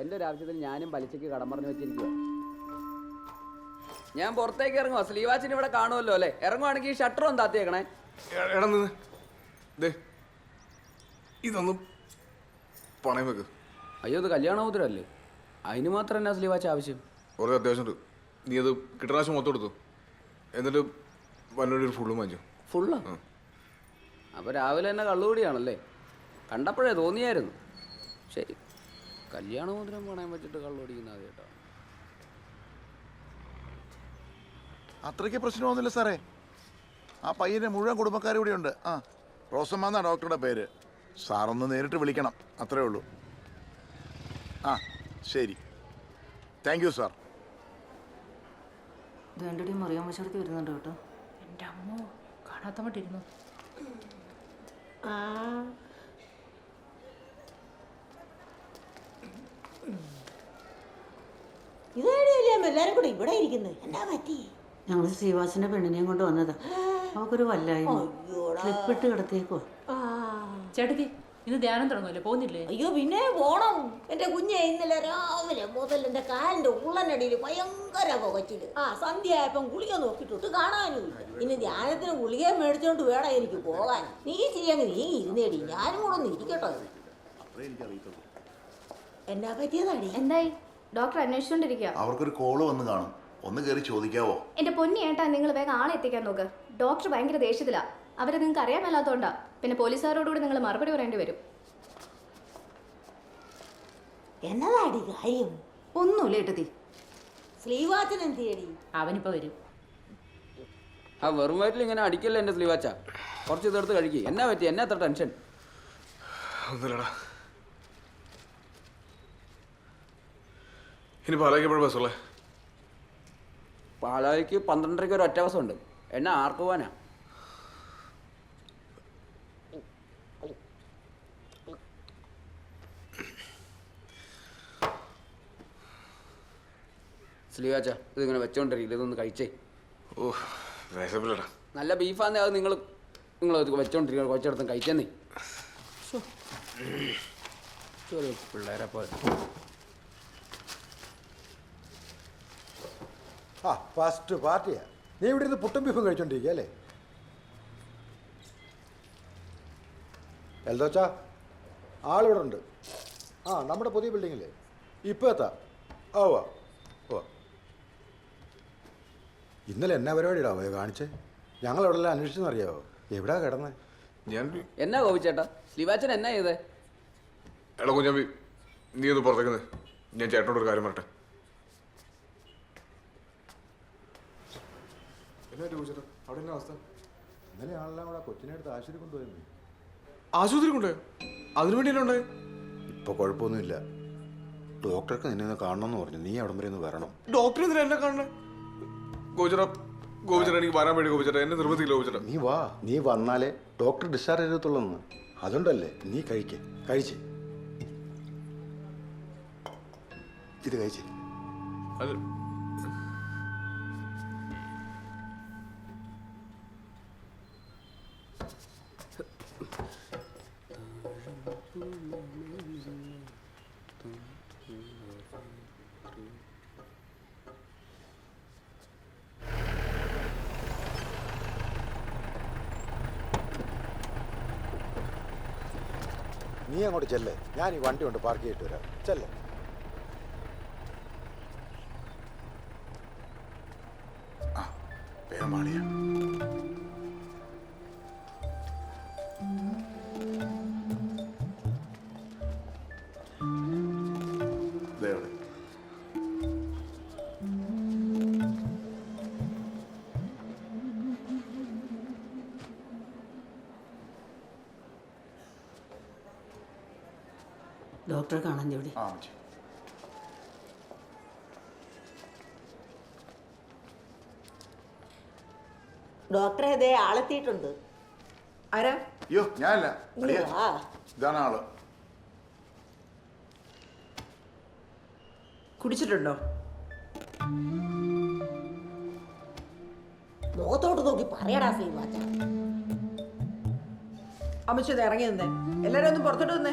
എന്റെ ഒരു ആവശ്യത്തിന് ഞാനും പലിശയ്ക്ക് കടം പറഞ്ഞു വെച്ചിരിക്കുക ഞാൻ പുറത്തേക്ക് ഇറങ്ങുവാ. സ്ലീവാച്ചിൻ ഇവിടെ കാണുമല്ലോ അല്ലേ? ഇറങ്ങുവാണെങ്കിൽ ഷട്ടർ ഒന്ന് താത്തിയേക്കണേ ദേ ഇതൊന്നും പണയം വെക്ക്. അയ്യോ ഇത് കല്യാണമോതിരല്ലേ അതിന് മാത്രം എന്നാ സ്ലീവാച്ച് ആവശ്യം? കുറേ അത്യാവശ്യമുണ്ട്. നീ അത് കിട്ടണാശം മൊത്തം എടുത്തു. എന്നിട്ട് വല്ലൊരു ഫുള്ള് ഫുള്ളും വാങ്ങിച്ചു. ഫുള്ളാ? അപ്പോൾ രാവിലെ തന്നെ കള്ളുകൂടിയാണല്ലേ? കണ്ടപ്പോഴേ തോന്നിയായിരുന്നു. ശരി. കല്യാണമോതിരം പണയം വെച്ചിട്ട് കള്ളോടിക്കുന്ന ആദ്യമായിട്ടാണ് അത്രയ്ക്ക് പ്രശ്നമൊന്നുമില്ല സാറേ. ആ പയ്യനെ മുഴുവൻ കുടുംബക്കാർ ഇവിടെ ഉണ്ട്. ആ റോസമ്മ എന്നാ ഡോക്ടറുടെ പേര്. സാറൊന്ന് നേരിട്ട് വിളിക്കണം. അത്രേ ഉള്ളൂ. ആ ശരി. താങ്ക് യു സാർ വേണ്ടടി മറിയാൻ വരുന്നുണ്ട് കേട്ടോ. എന്റെ അമ്മോ കാണാത്ത മട്ടിരുന്നു ഇതേടിയല്ലേ എല്ലാരും കൂടെ ഇവിടെ ഇരിക്കുന്നത് എന്നാ പറ്റി? ഞങ്ങൾ ശ്രീവാസിന്റെ പെണ്ണിനെയും കൊണ്ട് വന്നതാ. അവക്കൊരു വല്ലായ്മ. കിടത്തിയേക്കോ ആ. ചേട്ടത്തി ഇന്ന് ധ്യാനം തുടങ്ങുമല്ലോ പോകുന്നില്ലേ അയ്യോ പിന്നെ പോണം. എന്റെ കുഞ്ഞെ ഇന്നലെ രാവിലെ മുതൽ എന്റെ കാലിന്റെ ഉള്ളനടിയിൽ ഭയങ്കര പുകച്ചിൽ. ആ സന്ധ്യ ആയപ്പം ഗുളിക നോക്കിയിട്ടിട്ട് കാണാനും ഇനി ധ്യാനത്തിന് ഗുളിക മേടിച്ചോണ്ട് വേണം എനിക്ക് പോകാൻ. നീ ചെയ്യങ്ങ് നീ ഇരുന്നേടി. ഞാനും കൂടെ ഒന്ന് ഇരിക്കട്ടോ. എന്നാ പറ്റിയതാടി? എന്തായി? ഡോക്ടർ അന്വേഷിച്ചോണ്ടിരിക്കുക അവർക്കൊരു കോൾ വന്ന് കാണും. ഒന്ന് കയറി ചോദിക്കാവോ? എന്റെ പൊന്നി ഏട്ടാ നിങ്ങൾ വേഗം ആളെ എത്തിക്കാൻ നോക്ക്. ഡോക്ടർ ഭയങ്കര ദേഷ്യത്തിലാ. അവരെ നിങ്ങൾക്ക് അറിയാൻ മേലാത്തോണ്ടാ. പിന്നെ പോലീസുകാരോടുകൂടി നിങ്ങൾ മറുപടി പറയേണ്ടി വരും. എന്നതാടി കാര്യം? ഒന്നുമില്ല ഏട്ടത്തി. സ്ലീവാച്ചൻ എന്തിയടി? അവനിപ്പോ വരും. ആ വെറും വയറ്റിൽ ഇങ്ങനെ അടിക്കല്ലേ എന്റെ സ്ലീവാച്ച? കുറച്ച് തീർത്ത് കഴിക്കുക എന്നാ പറ്റി? എന്നാ അത്ര ടെൻഷൻ? ഒന്നുമില്ലടാ. ഇനി പാലാക്കിയപ്പോഴും ബസ്സുള്ളേ പാലായിക്ക് പന്ത്രണ്ടരയ്ക്ക് ഒരു ഒറ്റ ബസ്സുണ്ട് ഉണ്ട് എന്നാ ആർക്ക് പോവാനാ സ്ലീവാച്ച ഇതിങ്ങനെ വെച്ചോണ്ടിരിക്കില്ല ഇതൊന്ന് കഴിച്ചേ ഓ വിശപ്പില്ലടാ നല്ല ബീഫാന്നേ അത് നിങ്ങൾ നിങ്ങൾ വെച്ചോണ്ടിരിക്കണം കുറച്ചിടത്തും കഴിച്ചെന്നേ പിള്ളേരെ പോലെ ആ ഫസ്റ്റ് പാർട്ടിയാ. നീ ഇവിടെ ഇരുന്ന് പുട്ടും ബീഫും കഴിച്ചോണ്ടിരിക്കുക അല്ലേ? എൽദോച്ചാ ആളിവിടെ ഉണ്ട് ആ നമ്മുടെ പുതിയ ബിൽഡിങ്ങില്ലേ ഇപ്പോൾ എത്താ. ഓ വാ ഓ ഇന്നലെ എന്നാ പരിപാടിയിടാ പോയോ കാണിച്ചേ? ഞങ്ങൾ അവിടെ എല്ലാം അന്വേഷിച്ചെന്നറിയാവോ? എവിടാ കിടന്നേ? ഞാൻ എന്നാ കോപിച്ചേട്ടാ ലിവാച്ചൻ എന്നാ ചെയ്തേ? എടാ കുഞ്ഞാമ്പി നീ ഒന്ന് പുറത്തേക്കുന്നത് ഞാൻ ചേട്ടനോട് ഒരു കാര്യം പറട്ടെ എന്നാ ചോദിച്ചേട്ടാ അവിടെ എന്നാ അവസ്ഥ? ഇന്നലെ ആളെല്ലാം കൂടെ കൊച്ചിനെ എടുത്ത് ആശുപത്രി കൊണ്ടുപോയിരുന്നു ആശുപത്രി കൊണ്ടേ? അതിനു വേണ്ടിയല്ലേ ഉണ്ടായി ഇപ്പോൾ കുഴപ്പമൊന്നുമില്ല. ഡോക്ടർക്ക് നിന്നെ ഒന്ന് കാണണമെന്ന് പറഞ്ഞു. നീ അവിടം വരെ ഒന്ന് വരണം. ഡോക്ടർ എന്തിനാ എന്നെ കാണണേ? ഗോചര ഗോപിച്ചേട്ടാ എനിക്ക് വരാൻ വേണ്ടി ഗോപിച്ചേട്ടാ. എന്നെ നിർബന്ധിക്കില്ല ഗോപിച്ചേട്ടാ. നീ വാ. നീ വന്നാലേ ഡോക്ടർ ഡിസ്ചാർജ് ചെയ്യത്തുള്ളൂ അതുകൊണ്ടല്ലേ നീ കഴിക്കേ. കഴിച്ച്. ഇത് കഴിച്ചേ. അത് നീ അങ്ങോട്ട് ചെല്ലേ. ഞാൻ ഈ വണ്ടി കൊണ്ട് പാർക്ക് ചെയ്തിട്ട് വരാം. ചെല്ലേ. ഡോക്ടറെ കാണാൻ ജോലി ഡോക്ടറെ അതേ ആളെത്തിയിട്ടുണ്ട്. ആരാ? അയ്യോ ഞാനല്ല. ഇതാണ് ആൾ. കുടിച്ചിട്ടുണ്ടോ? മുഖത്തോട്ട് നോക്കി പറയടാ ശ്രീവാച്ച അമ്മച്ചത് ഇറങ്ങി നിന്നേ എല്ലാരും ഒന്ന് പുറത്തോട്ട് നിന്നേ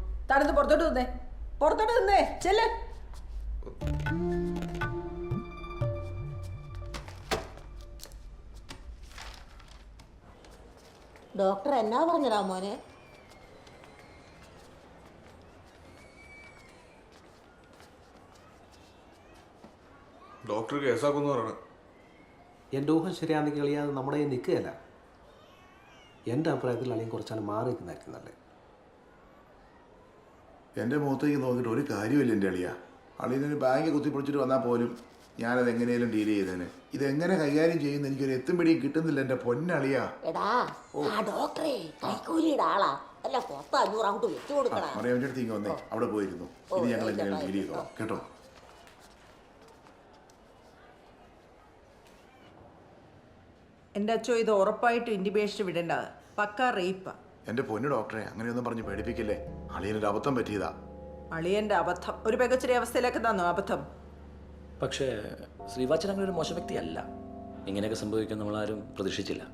താനൊന്ന് പുറത്തോട്ട് നിന്നേ പുറത്തോട്ട് നിന്നേ ചെല്ല്. ഡോക്ടർ എന്നാ പറഞ്ഞടാ മോനെ? ഡോക്ടർ കേസാക്കുമെന്ന് പറയണം. എന്റെ ഊഹം ശരിയാണെങ്കിൽ കളിയാതെ നമ്മുടെ കയ്യിൽ നിൽക്കുകയല്ല. എന്റെ അഭിപ്രായത്തിൽ അല്ലെങ്കിൽ കുറച്ചാണ് മാറി നിൽക്കുന്നതായിരിക്കും നല്ലത്. എന്റെ മുഖത്തേക്ക് നോക്കിയിട്ട് ഒരു കാര്യമില്ല എന്റെ അളിയ. അളിയനൊരു ബാങ്ക് കുത്തിപ്പൊളിച്ചിട്ട് വന്നാൽ പോലും ഞാനത് എങ്ങനെയും ഡീൽ ചെയ്തേനെ. ഇതെങ്ങനെ കൈകാര്യം ചെയ്യുന്ന എനിക്കൊരു എത്തും പിടിയും കിട്ടുന്നില്ല എന്റെ പൊന്നളിയ. അടുത്ത് ഇങ്ങ് വന്നേ. അവിടെ പോയിരുന്നു. ഇത് ഞങ്ങൾ എങ്ങനെയാണ് ഡീൽ ചെയ്തോ? കേട്ടോ? എന്റെ അച്ഛോ ഇത് ഉറപ്പായിട്ട് ഇൻഡിബേഷൻ വിടേണ്ടത്. പക്ക റേപ്പാ. എന്റെ പൊന്നു ഡോക്ടറെ അങ്ങനെയൊന്നും പറഞ്ഞ് പേടിപ്പിക്കില്ലേ? അളിയനൊരു അബദ്ധം പറ്റിയതാ. അളിയന്റെ അബദ്ധം. ഒരു പെകച്ചൊരു അവസ്ഥയിലേക്ക് തന്നു അബദ്ധം? പക്ഷേ ശ്രീവാച്ചൻ അങ്ങനെ ഒരു മോശം വ്യക്തിയല്ല. ഇങ്ങനെയൊക്കെ സംഭവിക്കും നമ്മളാരും പ്രതീക്ഷിച്ചില്ല.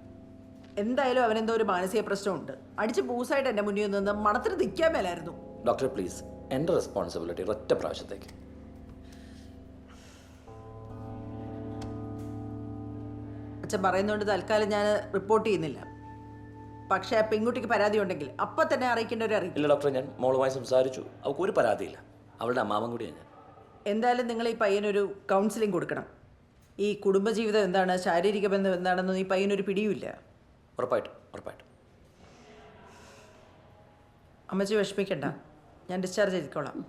എന്തായാലും അവനെന്തോ ഒരു മാനസിക പ്രശ്നമുണ്ട്. അടിച്ച് ബൂസായിട്ട് എന്റെ മുന്നിൽ നിന്ന് മണത്തിന് നിൽക്കാൻ മേലായിരുന്നു. ഡോക്ടർ പ്ലീസ് എന്റെ റെസ്പോൺസിബിലിറ്റി ഒറ്റ പ്രാവശ്യത്തേക്ക്. അച്ഛൻ പറയുന്നതുകൊണ്ട് തൽക്കാലം ഞാൻ റിപ്പോർട്ട് ചെയ്യുന്നില്ല. പക്ഷേ പെൺകുട്ടിക്ക് പരാതി ഉണ്ടെങ്കിൽ അപ്പൊ തന്നെ അറിയിക്കേണ്ടവരെ അറിയിക്കും. ഇല്ല ഡോക്ടർ ഞാൻ മോളുമായി സംസാരിച്ചു. അവൾക്ക് ഒരു പരാതിയില്ല. അവളുടെ അമ്മാവൻ കൂടിയാണ് ഞാൻ. എന്തായാലും നിങ്ങൾ ഈ പയ്യനൊരു കൗൺസിലിംഗ് കൊടുക്കണം. ഈ കുടുംബജീവിതം എന്താണ് ശാരീരിക ബന്ധം എന്താണെന്ന് ഈ പയ്യനൊരു പിടിയുമില്ല. ഉറപ്പായിട്ടും ഉറപ്പായിട്ടും. അമ്മച്ചി വിഷമിക്കണ്ട. ഞാൻ ഡിസ്ചാർജ് ചെയ്തിക്കോളാം.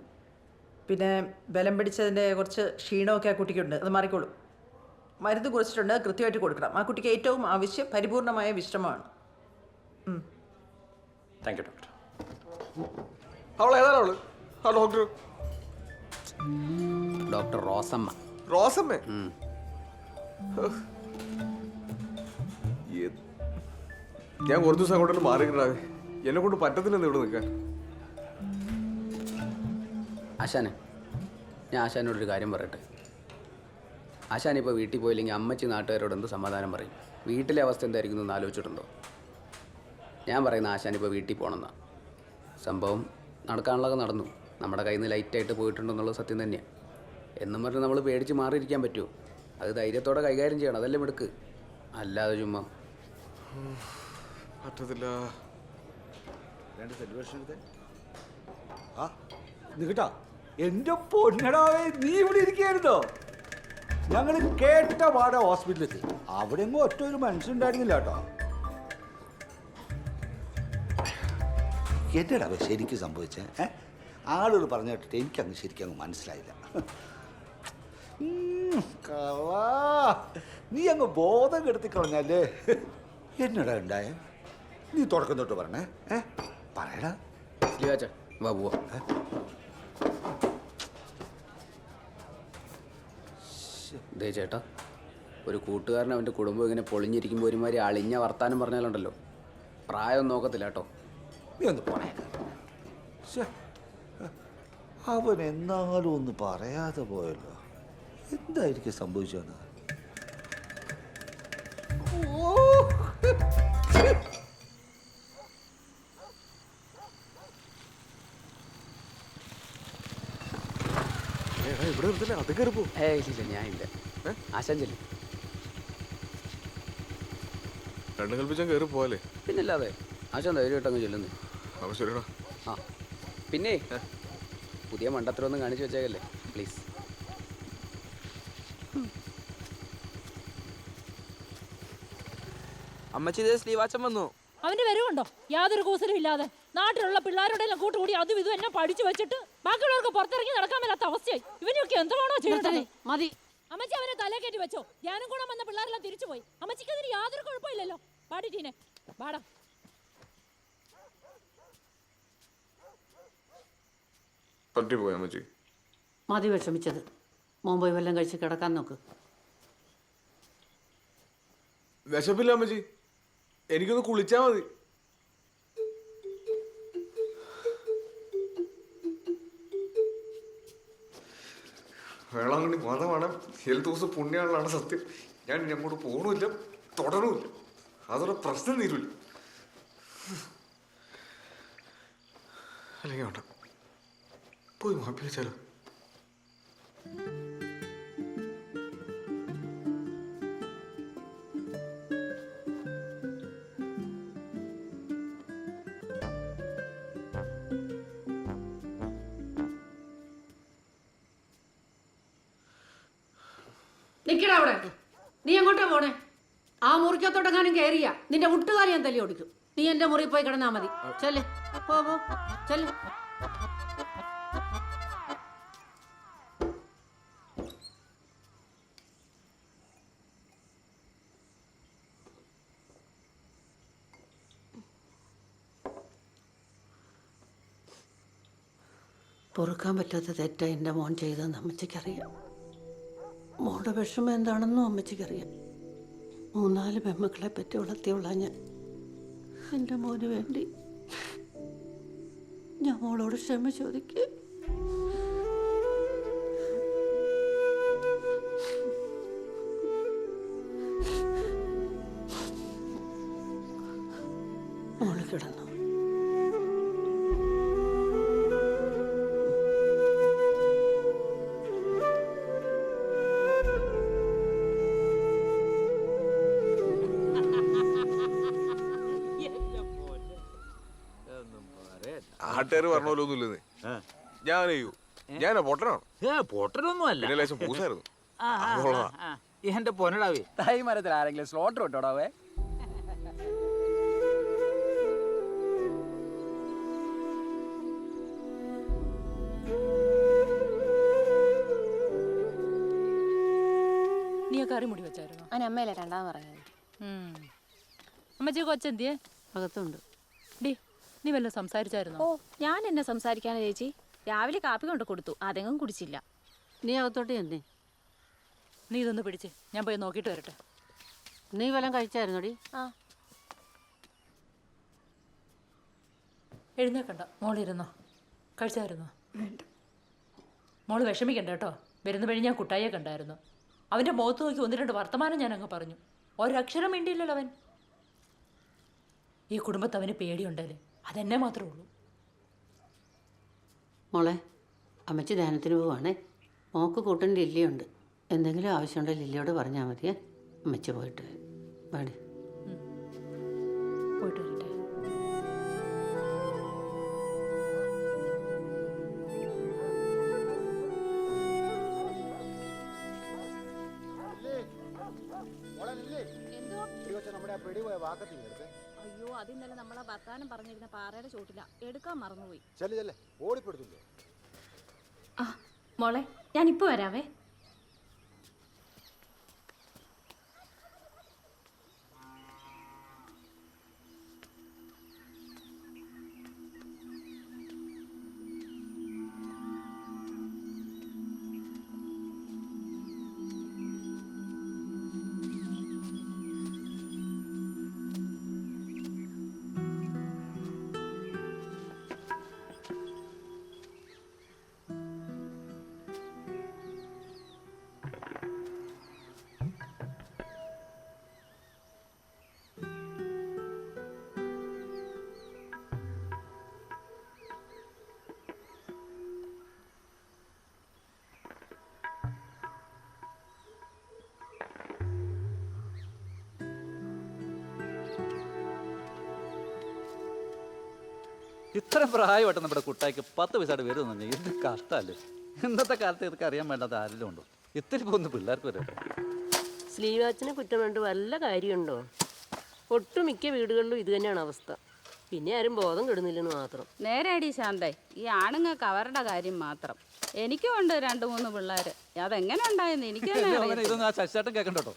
പിന്നെ ബലം പിടിച്ചതിന്റെ കുറച്ച് ക്ഷീണമൊക്കെ ആ കുട്ടിക്കുണ്ട്. അത് മാറിക്കോളും. മരുന്ന് കുറിച്ചിട്ടുണ്ട്. കൃത്യമായിട്ട് കൊടുക്കണം. ആ കുട്ടിക്ക് ഏറ്റവും ആവശ്യം പരിപൂർണമായ വിശ്രമമാണ്. താങ്ക് യു ഡോക്ടർ അവൾ ഏതാണ് അവൾ? ആ ഡോക്ടർ ഡോക്ടർ റോസമ്മ. റോസമ്മ? ഞാൻ കുറച്ച് ദിവസം അങ്ങോട്ട് മാറി കിട്ടാതെ എന്നെ കൊണ്ട് പറ്റത്തില്ലെന്ന് ഇവിടെ നിൽക്കാൻ. ആശാനെ ഞാൻ ആശാനോടൊരു കാര്യം പറയട്ടെ. ആശാൻ ഇപ്പോൾ വീട്ടിൽ പോയില്ലെങ്കിൽ അമ്മച്ചി നാട്ടുകാരോട് എന്ത് സമാധാനം പറയും? വീട്ടിലെ അവസ്ഥ എന്തായിരിക്കും എന്ന് ആലോചിച്ചിട്ടുണ്ടോ? ഞാൻ പറയുന്ന ആശാൻ ഇപ്പോൾ വീട്ടിൽ പോകണമെന്നാ. സംഭവം നടക്കാനുള്ളതൊക്കെ നടന്നു. നമ്മുടെ കയ്യിൽ നിന്ന് ലൈറ്റായിട്ട് പോയിട്ടുണ്ടെന്നുള്ളത് സത്യം തന്നെയാണ് എന്നും പറഞ്ഞ് നമ്മൾ പേടിച്ച് മാറിയിരിക്കാൻ പറ്റുമോ അത് ധൈര്യത്തോടെ കൈകാര്യം ചെയ്യണം. അതല്ലേ മിടുക്ക്. അല്ലാതെ ചുമ്മാ. പറ്റത്തില്ല. ആ നികട്ടാ എന്റെ പൊന്നടാവേ നീ ഇവിടെ ഇരിക്കുകയായിരുന്നോ? ഞങ്ങൾ കേട്ട പാടെ ഹോസ്പിറ്റലിൽ അവിടെ എങ്ങും ഒറ്റ ഒരു മനുഷ്യണ്ടായിരുന്നില്ല കേട്ടോ. എന്നടാ ശരിക്കും സംഭവിച്ചത് ആളുകൾ പറഞ്ഞു കേട്ടിട്ട് എനിക്കങ്ങ് ശരിക്കും അങ്ങ് മനസ്സിലായില്ല. നീ അങ്ങ് ബോധം കെടുത്തി കളഞ്ഞല്ലേ? എന്നടാ ഉണ്ടായ? നീ തുടക്കം തൊട്ട് പറഞ്ഞേ. ഏ? പറയടാ. സ്ലീവാച്ച ദേ ചേട്ടാ ഒരു കൂട്ടുകാരൻ അവന്റെ കുടുംബം ഇങ്ങനെ പൊളിഞ്ഞിരിക്കുമ്പോൾ ഒരുമാതിരി അളിഞ്ഞ വർത്താനം പറഞ്ഞാലുണ്ടല്ലോ. പ്രായം നോക്കത്തില്ല കേട്ടോ. നീ ഒന്ന് പോണേക്ക അവൻ എന്നാലും ഒന്ന് പറയാതെ പോയല്ലോ. എന്തായിരിക്കും സംഭവിച്ചത് ഇവിടെ നിർത്തില്ല അത് കയറി പോ. ഏയ് ഇല്ല ഞാൻ ഇല്ല. ആശാൻ ചെല്ലും രണ്ടും കൽപ്പിച്ചാൽ കയറി പോവാല്ലേ? പിന്നല്ലാതെ ആശാൻ ധൈര്യമായിട്ടങ്ങ് ചെല്ലുന്നു. അപ്പൊ ശരിടാ ആ. പിന്നെ പുതിയ മണ്ടത്തരമൊന്നും കാണിച്ചു വെച്ചേക്കല്ലേ പ്ലീസ് അമ്മച്ചി ഇതേ ശ്രീവാച്ചൻ വന്നു. അവന്റെ വരവുണ്ടോ? യാതൊരു കൂസലും ഇല്ലാതെ. നാട്ടിലുള്ള പിള്ളേരുടെ എല്ലാം കൂട്ടുകൂടി അതും ഇതും എന്നെ പഠിച്ചു വെച്ചിട്ട് ബാക്കിയുള്ളവർക്ക് പുറത്തിറങ്ങി നടക്കാൻ മേലാത്ത അവസ്ഥയായി. ഇവനൊക്കെ എന്താണോ ചെയ്യുന്നത് മതി. അമ്മച്ചി അവനെ തല കയറ്റി വെച്ചോ. ധ്യാനം കൂടെ വന്ന പിള്ളേരെല്ലാം തിരിച്ചു പോയി അമ്മച്ചിക്ക് അതിന് യാതൊരു കുഴപ്പമില്ലല്ലോ. പാടിട്ടീനെ പാടാം പാടാ പറ്റി പോയാ അമ്മച്ചി. മതി വിഷമിച്ചത്. മോൻ പോയി വല്ലതും കഴിച്ച് കിടക്കാൻ നോക്ക്. വിശപ്പില്ല അമ്മച്ചി. എനിക്കൊന്ന് കുളിച്ചാ മതി. വേളാങ്കണ്ണി മതമാണ് ഏഴ് ദിവസം പുണ്യാളാണ് സത്യം. ഞാൻ ഇനി അങ്ങോട്ട് പോകണമില്ല തുടരുമില്ല. അതൊരു പ്രശ്നം തീരുമില്ല അല്ലെങ്കിൽ വേണ്ട. പോയി മാപ്പി വെച്ചാലോ നിക്കടാ അവിടെ. നീ എങ്ങോട്ടാ പോണേ? ആ മുറിക്കത്തോട്ടെങ്ങാനും കയറിയ നിന്റെ മുട്ടുകാലി ഞാൻ തല്ലി ഓടിക്കും നീ എന്റെ മുറി പോയി കിടന്നാ മതി. ചെല്ലേ. പോ. ചെല്ല്. പൊറുക്കാൻ പറ്റാത്ത തെറ്റ എന്റെ മോൻ ചെയ്തതെന്ന് അമ്മച്ചിക്കറിയാം. മോളുടെ വിഷമം എന്താണെന്നും അമ്മച്ചിക്കറിയാം. മൂന്നാൽ പെമ്മക്കളെ പറ്റി വളർത്തിയുള്ള ഞാൻ. എന്റെ മോന് വേണ്ടി ഞാൻ മോളോട് ക്ഷമ ചോദിക്കുക മോൾ കിടന്നു. നാട്ടുകാർ പറഞ്ഞ പോലെ ഒന്നുമില്ലെന്ന് ഞാൻ ചെയ്യൂ. ഞാനാ പൊട്ടനാണ്? പൊട്ടനൊന്നും അല്ല. ലേശം പൂസായിരുന്നു. എന്റെ പൊന്നടാവേ. തൈ മരത്തിൽ ആരെങ്കിലും സ്ലോട്ടർ ഇട്ടോടാവേ? നീ കറി മുടി വെച്ചായിരുന്നു? അതിന് അമ്മയല്ലേ രണ്ടാമത് പറഞ്ഞത് അമ്മച്ചി കൊച്ചെന്തിയേ? അകത്തുണ്ട്. നീ വല്ല സംസാരിച്ചായിരുന്നോ? ഓ ഞാൻ എന്നെ സംസാരിക്കാനാ ചേച്ചി. രാവിലെ കാപ്പി കൊണ്ട് കൊടുത്തു. അതെങ്ങും കുടിച്ചില്ല. നീ അകത്തോട്ട് ചെന്നേ. നീ ഇതൊന്ന് പിടിച്ച്. ഞാൻ പോയി നോക്കിയിട്ട് വരട്ടെ. നീ വല്ലതും കഴിച്ചായിരുന്നോടി? ആ. എഴുന്നേക്കണ്ട. മോളിരുന്നോ. കഴിച്ചായിരുന്നോ? മോൾ വിഷമിക്കണ്ട കേട്ടോ. വരുന്ന വഴി ഞാൻ കുട്ടായെ കണ്ടായിരുന്നു. അവന്റെ മുഖത്ത് നോക്കി ഒന്ന് രണ്ട് വർത്തമാനം ഞാൻ അങ്ങ് പറഞ്ഞു. ഒരക്ഷരം വേണ്ടിയില്ലല്ലോ അവൻ. ഈ കുടുംബത്ത് അവന് പേടിയുണ്ടല്ലേ? അതെന്നെ മാത്രമേ ഉള്ളൂ. മോളെ അമ്മച്ചി ധ്യാനത്തിന് പോവാണേ മോക്ക് കൂട്ടൻ ലില്ലിയുണ്ട്. എന്തെങ്കിലും ആവശ്യമുണ്ടെങ്കിൽ ലില്ലിയോട് പറഞ്ഞാൽ മതിയേ. അമ്മച്ചി പോയിട്ട് വരും. വാടി. പോയിട്ട് വരട്ടെ. അയ്യോ അത് ഇന്നലെ നമ്മളെ വർത്താനം പറഞ്ഞിരുന്ന പാറയുടെ ചോട്ടില എടുക്കാൻ മറന്നുപോയി. ഓടിപ്പെടുത്തില്ലേ? ആ മോളെ ഞാൻ ഇപ്പൊ വരാവേ. ഇത്ര പ്രായമായിട്ട് നമ്മുടെ കുട്ടായിക്ക് പത്ത് പൈസയുടെ വരുന്നു എന്ത് കഷ്ടമല്ലേ? ഇന്നത്തെ കാലത്ത് ഇതൊക്കെ അറിയാൻ വേണ്ടാത്ത ആരെങ്കിലും ഉണ്ടോ? ഇത്തിരി പോകുന്ന പിള്ളേർക്ക് വരെ സ്ലീവാച്ചിനെ കുറ്റം വേണ്ട വല്ല കാര്യമുണ്ടോ? ഒട്ടുമിക്ക വീടുകളിലും ഇത് തന്നെയാണ് അവസ്ഥ. പിന്നെ ആരും ബോധം കെടുന്നില്ലെന്ന് മാത്രം. നേരെയടി ശാന്തേ ഈ ആണുങ്ങൾക്ക് അവരുടെ കാര്യം മാത്രം. എനിക്കും ഉണ്ട് രണ്ട് മൂന്ന് പിള്ളേർ അതെങ്ങനെ ഉണ്ടായെന്ന് എനിക്ക് തന്നെ ഇതൊന്നും ആ ശശിചേട്ടൻ കേൾക്കണ്ട കേട്ടോ.